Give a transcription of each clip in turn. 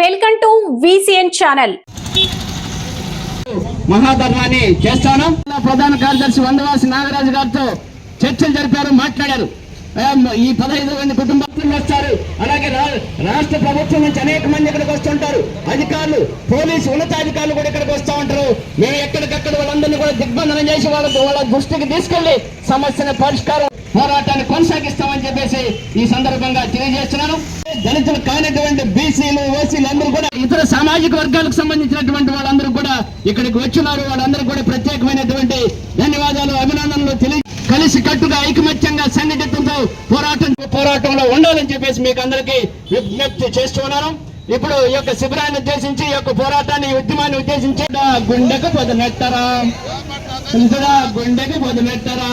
Welcome to VCN channel. మహాధర్మాన్ని చేస్తాను. ప్రధాన కార్యదర్శి వందవాసి నాగరాజు గారితో చర్చలు జరిపారు మాట్లాడారు. ఈ పదహైదు మంది కుటుంబం వస్తారు. అలాగే రా- రాష్ట్ర ప్రభుత్వం నుంచి అనేక మంది ఇక్కడికి వస్తుంటారు. అధికారులు పోలీసు ఉన్నతాధికారులు కూడా ఇక్కడికి వస్తూ ఉంటారు. మేము ఎక్కడికక్కడ వాళ్ళందరినీ కూడా దిగ్బంధనం చేసి వాళ్ళకు వాళ్ళ దృష్టికి తీసుకెళ్ళి సమస్యను పరిష్కారం పోరాటాన్ని కొనసాగిస్తామని చెప్పేసి ఈ సందర్భంగా తెలియజేస్తున్నాను. దళితులు కానటువంటి సామాజిక వర్గాలకు సంబంధించినటువంటి వాళ్ళందరూ కూడా ఇక్కడికి వచ్చినారు. వాళ్ళందరూ కూడా ప్రత్యేకమైనటువంటి ధన్యవాదాలు అభినందనలు తెలియ కలిసి కట్టుగా ఐకమత్యంగా సన్నిహితంతో పోరాటం పోరాటంలో ఉండాలని చెప్పేసి మీకు అందరికీ విజ్ఞప్తి చేస్తున్నాను ఇప్పుడు ఈ యొక్క శిబిరాన్ని ఉద్దేశించి ఈ యొక్క పోరాటాన్ని ఉద్యమాన్ని ఉద్దేశించి గుండెకు పొదనెట్టరా గుండెకు పొదనెట్టరా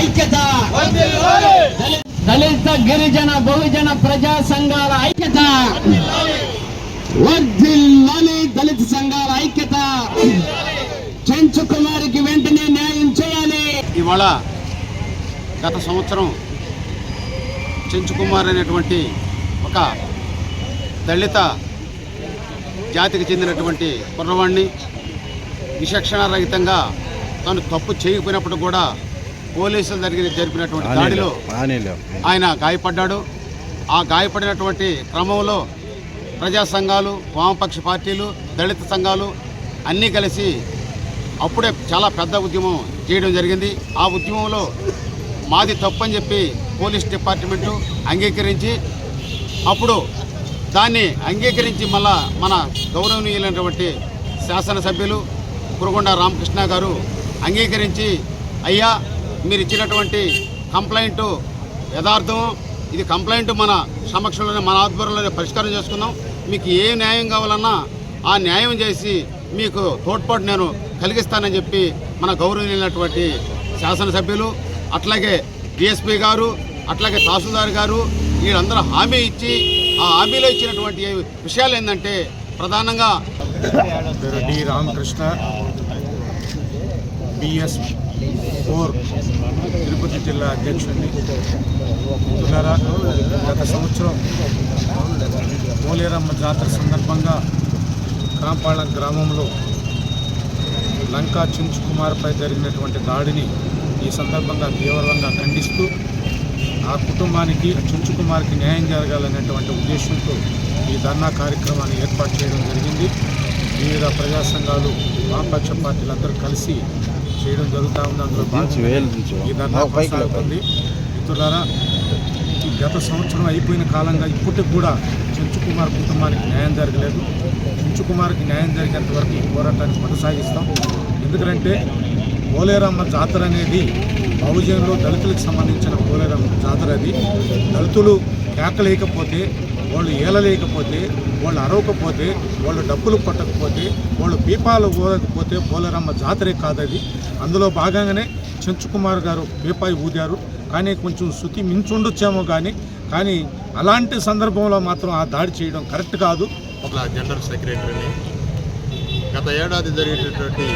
ఐక్యత. దళిత గిరిజన బహుజన ప్రజా సంఘాల ఐక్యత. వర్ధిల్లాలి దళిత సంఘాల ఐక్యత. చెంచు కుమారికి వెంటనే న్యాయం చేయాలి. ఇవాళ గత సంవత్సరం చెంచుకుమార్ అనేటువంటి ఒక దళిత జాతికి చెందినటువంటి కుర్రవాణ్ణి విచక్షణ రహితంగా తప్పు చేయకపోయినప్పుడు కూడా పోలీసులు జరిగిన జరిపినటువంటి దాడిలో ఆయన గాయపడ్డాడు. ఆ గాయపడినటువంటి క్రమంలో ప్రజా సంఘాలు వామపక్ష పార్టీలు దళిత సంఘాలు అన్నీ కలిసి అప్పుడే చాలా పెద్ద ఉద్యమం చేయడం జరిగింది. ఆ ఉద్యమంలో మాది తప్పని చెప్పి పోలీస్ డిపార్ట్మెంటు అంగీకరించి అప్పుడు దాన్ని అంగీకరించి మళ్ళా మన గౌరవనీయులైనటువంటి శాసనసభ్యులు కురగొండ రామకృష్ణ గారు అంగీకరించి అయ్యా మీరు ఇచ్చినటువంటి కంప్లైంట్ యథార్థం ఇది కంప్లైంట్ మన సమక్షంలోనే మన ఆధ్వర్యంలోనే పరిష్కారం చేసుకుందాం. మీకు ఏ న్యాయం కావాలన్నా ఆ న్యాయం చేసి మీకు తోడ్పాటు నేను కలిగిస్తానని చెప్పి మన గౌరవనీయులైనటువంటి శాసనసభ్యులు అట్లాగే డిఎస్పీ గారు అట్లాగే తహసీల్దార్ గారు వీళ్ళందరూ హామీ ఇచ్చి ఆ హామీలో ఇచ్చినటువంటి విషయాలు ఏంటంటే ప్రధానంగా D. Ramakrishna BS four Tirupati జిల్లా అధ్యక్షుడిని మిత్రులారా గత సంవత్సరం పోలేరమ్మ జాతర సందర్భంగా కాంపాళం గ్రామంలో లంకా చుంచు కుమార్పై జరిగినటువంటి దాడిని ఈ సందర్భంగా తీవ్రంగా ఖండిస్తూ ఆ కుటుంబానికి చుంచు కుమార్కి న్యాయం జరగాలనేటువంటి ఉద్దేశంతో ఈ ధర్నా కార్యక్రమాన్ని ఏర్పాటు చేయడం జరిగింది. వివిధ ప్రజా సంఘాలు వామపక్ష పార్టీలందరూ కలిసి చేయడం జరుగుతూ ఉంది. అందులో ఈ ధర్నా కొనసాగుతుంది. మిత్రులారా ఈ గత సంవత్సరం అయిపోయిన కాలంగా ఇప్పటికి కూడా చెంచు కుమార్ కుటుంబానికి న్యాయం జరగలేదు. చెంచు కుమార్కి న్యాయం జరిగేంత వరకు ఈ పోరాటాన్ని కొనసాగిస్తాం. ఎందుకంటే పోలేరమ్మ జాతర అనేది బహుజనులు దళితులకు సంబంధించిన పోలేరమ్మ జాతర అది. దళితులు కేకలేకపోతే వాళ్ళు ఏలలేకపోతే వాళ్ళు అరవకపోతే వాళ్ళు డబ్బులు కొట్టకపోతే వాళ్ళు పీపాలు ఊదకపోతే పోలేరమ్మ జాతరే కాదది. అందులో భాగంగానే చెంచుకుమార్ గారు పీపాయి ఊదారు. కానీ కొంచెం శృతి మించుండొచ్చేమో కానీ కానీ అలాంటి సందర్భంలో మాత్రం ఆ దాడి చేయడం కరెక్ట్ కాదు. ఒక జనరల్ సెక్రటరీని గత ఏడాది జరిగేటటువంటి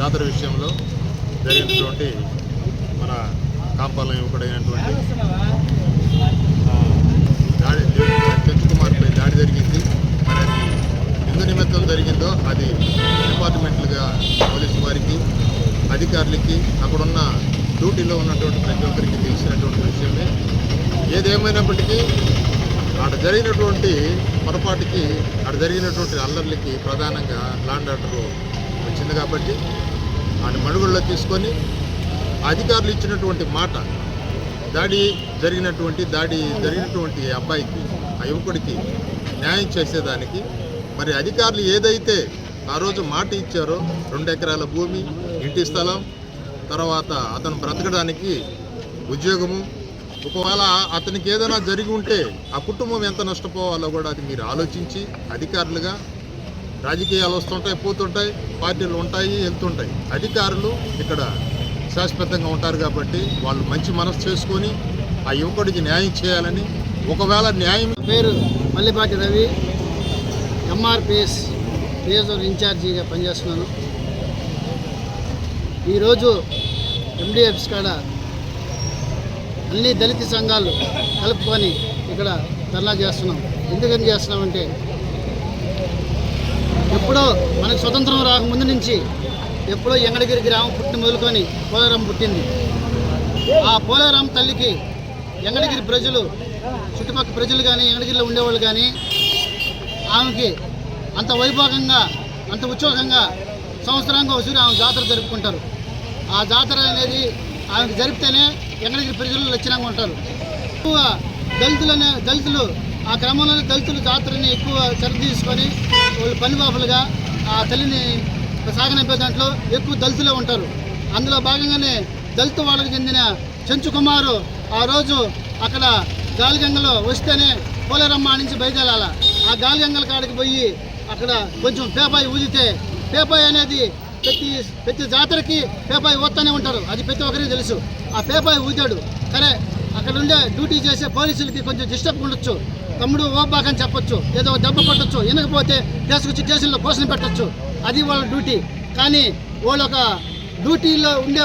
జాతర విషయంలో జరిగినటువంటి మన కాంపాలయం యువకుడైనటువంటి దాడి దాడి జరిగింది. మరి ఎందు నిమిత్తం జరిగిందో అది డిపార్ట్మెంట్లుగా పోలీసు వారికి అధికారులకి అక్కడున్న డ్యూటీలో ఉన్నటువంటి ప్రతి ఒక్కరికి తెలిసినటువంటి విషయమే. ఏదేమైనప్పటికీ అక్కడ జరిగినటువంటి పొరపాటుకి అక్కడ జరిగినటువంటి అల్లర్లకి ప్రధానంగా లాండ్ ఆర్డర్ వచ్చింది కాబట్టి ఆయన మడుగుల్లో తీసుకొని అధికారులు ఇచ్చినటువంటి మాట దాడి జరిగినటువంటి దాడి జరిగినటువంటి అబ్బాయికి ఆ యువకుడికి న్యాయం చేసేదానికి మరి అధికారులు ఏదైతే ఆ రోజు మాట ఇచ్చారో రెండు ఎకరాల భూమి ఇంటి స్థలం తర్వాత అతను బ్రతకడానికి ఉద్యోగము ఒకవేళ అతనికి ఏదైనా జరిగి ఉంటే ఆ కుటుంబం ఎంత నష్టపోవాలో కూడా అది మీరు ఆలోచించి అధికారులుగా రాజకీయాలు వస్తుంటాయి పోతుంటాయి పార్టీలు ఉంటాయి వెళ్తుంటాయి. అధికారులు ఇక్కడ శాశ్వతంగా ఉంటారు కాబట్టి వాళ్ళు మంచి మనసు చేసుకొని ఆ యువకుడికి న్యాయం చేయాలని ఒకవేళ న్యాయం పేరు మల్లిపాటి రవి ఎంఆర్పిఎస్ పిఎస్ఓ ఇన్ఛార్జిగా పనిచేస్తున్నాను. ఈరోజు ఎండిఎఫ్స్ కాడ అన్ని దళిత సంఘాలు కలుపుకొని ఇక్కడ ధర్నా చేస్తున్నాం. ఎందుకని చేస్తున్నామంటే ఎప్పుడో మనకు స్వతంత్రం రాక ముందు నుంచి ఎప్పుడో ఎంగడగిరి గ్రామం పుట్టి మొదలుకొని పోలవరం పుట్టింది. ఆ పోలవరం తల్లికి ఎంగళగిరి ప్రజలు చుట్టుపక్కల ప్రజలు కానీ ఎంగళగిరిలో ఉండేవాళ్ళు కానీ ఆమెకి అంత వైభోగంగా అంత ఉత్సాహంగా సంవత్సరంగా ఒకసారి ఆమె జాతర జరుపుకుంటారు. ఆ జాతర అనేది ఆమెకు జరిపితేనే ఎంగళగిరి ప్రజలు లక్షణంగా ఉంటారు. ఎక్కువ దళితులనే దళితులు ఆ క్రమంలోనే దళితులు జాతరని ఎక్కువ చర్య తీసుకొని వాళ్ళు పనిబాపులుగా ఆ తల్లిని సాగనంపే దాంట్లో ఎక్కువ దళితులే ఉంటారు. అందులో భాగంగానే దళిత వాళ్ళకి చెందిన చెంచు కుమారు ఆ రోజు అక్కడ గాలిగంగలో వస్తేనే పోలేరమ్మ నుంచి బయలుదేరాల? ఆ గాలిగంగల కాడికి పోయి అక్కడ కొంచెం పేపాయి ఊదితే పేపాయి అనేది ప్రతి ప్రతి జాతరకి పేపాయి ఊతూనే ఉంటారు. అది ప్రతి ఒక్కరికి తెలుసు. ఆ పేపాయి ఊదాడు. సరే అక్కడ ఉండే డ్యూటీ చేసే పోలీసులకి కొంచెం డిస్టర్బ్ ఉండొచ్చు. తమ్ముడు ఓబాకని చెప్పొచ్చు. ఏదో దెబ్బ కొట్టొచ్చు వినకపోతే తీసుకొచ్చి స్టేషన్లో పోషణ పెట్టొచ్చు. అది వాళ్ళ డ్యూటీ. కానీ వాళ్ళు ఒక డ్యూటీలో ఉండే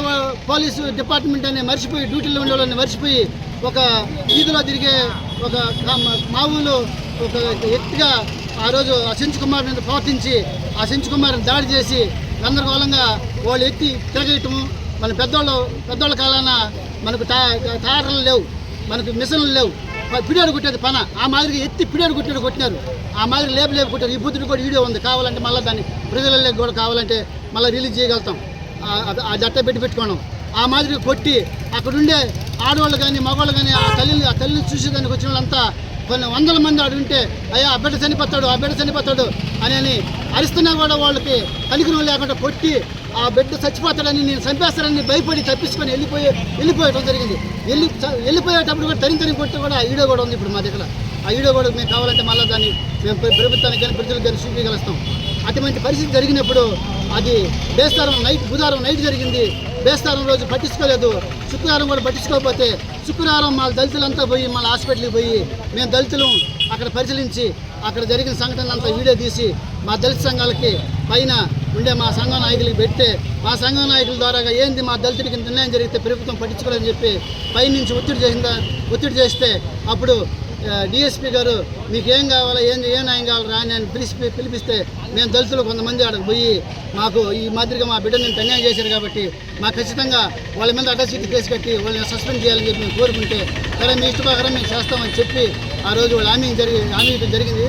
పోలీసు డిపార్ట్మెంట్ అని మర్చిపోయి డ్యూటీలో ఉండే వాళ్ళని మర్చిపోయి ఒక వీధిలో తిరిగే ఒక మా- మామూలు ఒక వ్యక్తిగా ఆ రోజు ఆ సెంచు కుమార్ మీద ప్రవర్తించి ఆ సెంచు కుమార్ని దాడి చేసి గందరగోళంగా వాళ్ళు ఎత్తి తిరగేయటము. మన పెద్దోళ్ళు పెద్దోళ్ళ కాలాన మనకు టా టాటర్లు లేవు. మనకు మిషన్లు లేవు. పిడియాడు కొట్టేది పన. ఆ మాదిరిగా ఎత్తి పిడియాడు కొట్టాడు కొట్టినారు. ఆ మాదిరి లేపు లేపు కొట్టారు. ఈ బుద్ధుడు కూడా వీడియో ఉంది. కావాలంటే మళ్ళీ దాన్ని ప్రజలలో కూడా కావాలంటే మళ్ళీ రిలీజ్ చేయగలుగుతాం. ఆ- జట్ట పెట్టి పెట్టుకోవడం. ఆ మాదిరి కొట్టి అక్కడుండే ఆడవాళ్ళు కానీ మగవాళ్ళు కానీ ఆ తల్లిని ఆ తల్లిని చూసేదానికి వచ్చిన వాళ్ళంతా కొన్ని వందల మంది ఆడుంటే అయ్యా ఆ బిడ్డ చనిపోతాడు ఆ బిడ్డ చనిపోతాడు అని అని అరిస్తున్నా కూడా వాళ్ళకి కనికరం లేకుండా కొట్టి ఆ బిడ్డ చచ్చిపోతాడని నేను చంపేస్తానని భయపడి తప్పించుకొని వెళ్ళిపోయి వెళ్ళిపోయటం జరిగింది. వెళ్ళి వెళ్ళిపోయేటప్పుడు కూడా తరిం తరిం కొట్టి కూడా ఆ వీడియో కూడా ఉంది ఇప్పుడు మా దగ్గర. ఆ వీడియో కూడా మేము కావాలంటే మళ్ళీ దాన్ని మేము ప్రభుత్వానికి కానీ ప్రజలకు కానీ చూపించగలుస్తాం. అటువంటి పరిస్థితి జరిగినప్పుడు అది బేస్తారం నైట్ బుధవారం నైట్ జరిగింది. బేస్తారం రోజు పట్టించుకోలేదు. శుక్రవారం కూడా పట్టించుకోకపోతే శుక్రవారం మా దళితులంతా పోయి మళ్ళీ హాస్పిటల్కి పోయి మేము దళితులు అక్కడ పరిశీలించి అక్కడ జరిగిన సంఘటనలంతా వీడియో తీసి మా దళిత సంఘాలకి పైన ఉండే మా సంఘ నాయకులకి పెడితే మా సంఘ నాయకుల ద్వారా ఏంది మా దళితుడికి నిర్ణయం జరిగితే ప్రభుత్వం పట్టించుకోలేదని చెప్పి పైనుంచి ఒత్తిడి చేసిందా? ఒత్తిడి చేస్తే అప్పుడు డిఎస్పీ గారు మీకు ఏం కావాలా ఏం ఏం న్యాయం కావాలి రాని అని పిలిచి పిలిపిస్తే మేము దళితులు కొంతమంది ఆడకు పోయి మాకు ఈ మాదిరిగా మా బిడ్డని నేను అన్యాయం చేశారు కాబట్టి మాకు ఖచ్చితంగా వాళ్ళ మీద అడ్డసీట్ కేసు కట్టి వాళ్ళని సస్పెండ్ చేయాలని చెప్పి మేము కోరుకుంటే సరే మీ ఇష్ట మేము చేస్తామని చెప్పి ఆ రోజు వాళ్ళు హామీ జరిగి హామీ జరిగింది.